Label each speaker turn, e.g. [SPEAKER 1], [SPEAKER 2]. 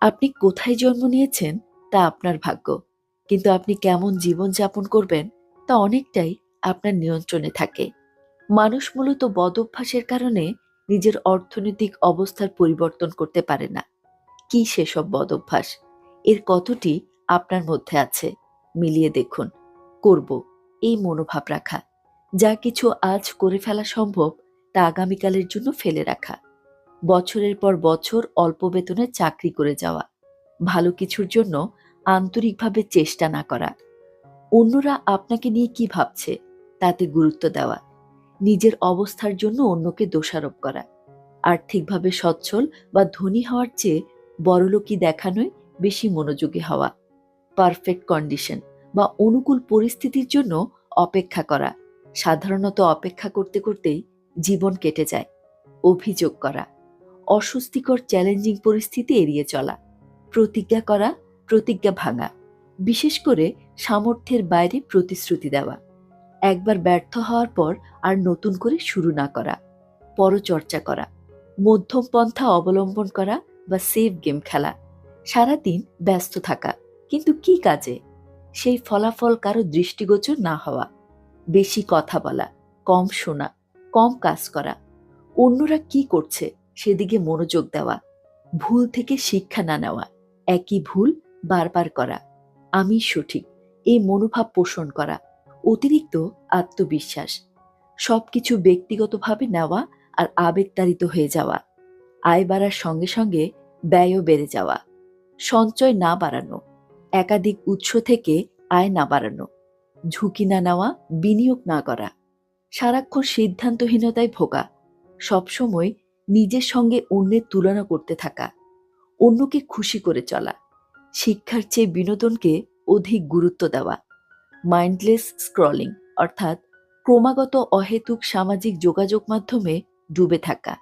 [SPEAKER 1] আপনি কোথায় জন্ম নিয়েছেন তা আপনার ভাগ্য। কিন্তু আপনি কেমন জীবন যাপন করবেন তা অনেকটাই আপনার নিয়ন্ত্রণে থাকে। মানুষ মূলত বদভ্যাসের কারণে নিজের অর্থনৈতিক অবস্থার পরিবর্তন করতে পারে না। কি সেসব বদভ্যাস? এর কতটি আপনার মধ্যে আছে? মিলিয়ে দেখুন। করব। এই মনোভাব রাখা। যা কিছু আজ করে ফেলা সম্ভব তা আগামীকালের জন্য ফেলে রাখা। বছরের পর বছর অল্প বেতনে চাকরি করে যাওয়া, ভালো কিছুর জন্য আন্তরিকভাবে চেষ্টা না করা। অন্যরা আপনাকে নিয়ে কি ভাবছে, তাতে গুরুত্ব দেওয়া, নিজের অবস্থার জন্য অন্যকে দোষারোপ করা, আর্থিকভাবে সচ্ছল বা ধনী হওয়ার চেয়ে বড়লোকি দেখানোয় বেশি মনোযোগী হওয়া, পারফেক্ট কন্ডিশন বা অনুকূল পরিস্থিতির জন্য অপেক্ষা করা, সাধারণত অপেক্ষা করতে করতেই জীবন কেটে যায়, অভিযোগ করা। অস্বস্তিকর চ্যালেঞ্জিং পরিস্থিতি এড়িয়ে চলা, প্রতিজ্ঞা করা, প্রতিজ্ঞা ভাঙা, বিশেষ করে সামর্থ্যের বাইরে প্রতিশ্রুতি দেওয়া, একবার ব্যর্থ হওয়ার পর আর নতুন করে শুরু না করা, পরচর্চা করা, মধ্যম পন্থা অবলম্বন করা বা সেফ গেম খেলা, সারাদিন ব্যস্ত থাকা, কিন্তু কি কাজে? সেই ফলাফল কারও দৃষ্টিগোচর না হওয়া, বেশি কথা বলা, কম শোনা, কম কাজ করা, অন্যরা কি করছে? সেদিকে মনোযোগ দেওয়া, ভুল থেকে শিক্ষা না নেওয়া, একই ভুল বারবার করা, আমি সঠিক, এই মনোভাব পোষণ করা, অতিরিক্ত আত্মবিশ্বাস, সবকিছু ব্যক্তিগতভাবে নেওয়া আর আবেগতাড়িত হয়ে যাওয়া, আয় বাড়ার সঙ্গে সঙ্গে ব্যয়ও বেড়ে যাওয়া, সঞ্চয় না বাড়ানো, একাধিক উৎস থেকে আয় না বাড়ানো, ঝুঁকি না নেওয়া, বিনিয়োগ না করা, সারাক্ষণ সিদ্ধান্তহীনতায় ভোগা, সবসময় নিজের সঙ্গে অন্যের তুলনা করতে থাকা, অন্যকে খুশি করে চলা, শিক্ষার চেয়ে বিনোদনকে অধিক গুরুত্ব দেওয়া মাইন্ডলেস স্ক্রলিং অর্থাৎ ক্রমাগত অহেতুক সামাজিক যোগাযোগ মাধ্যমে ডুবে থাকা।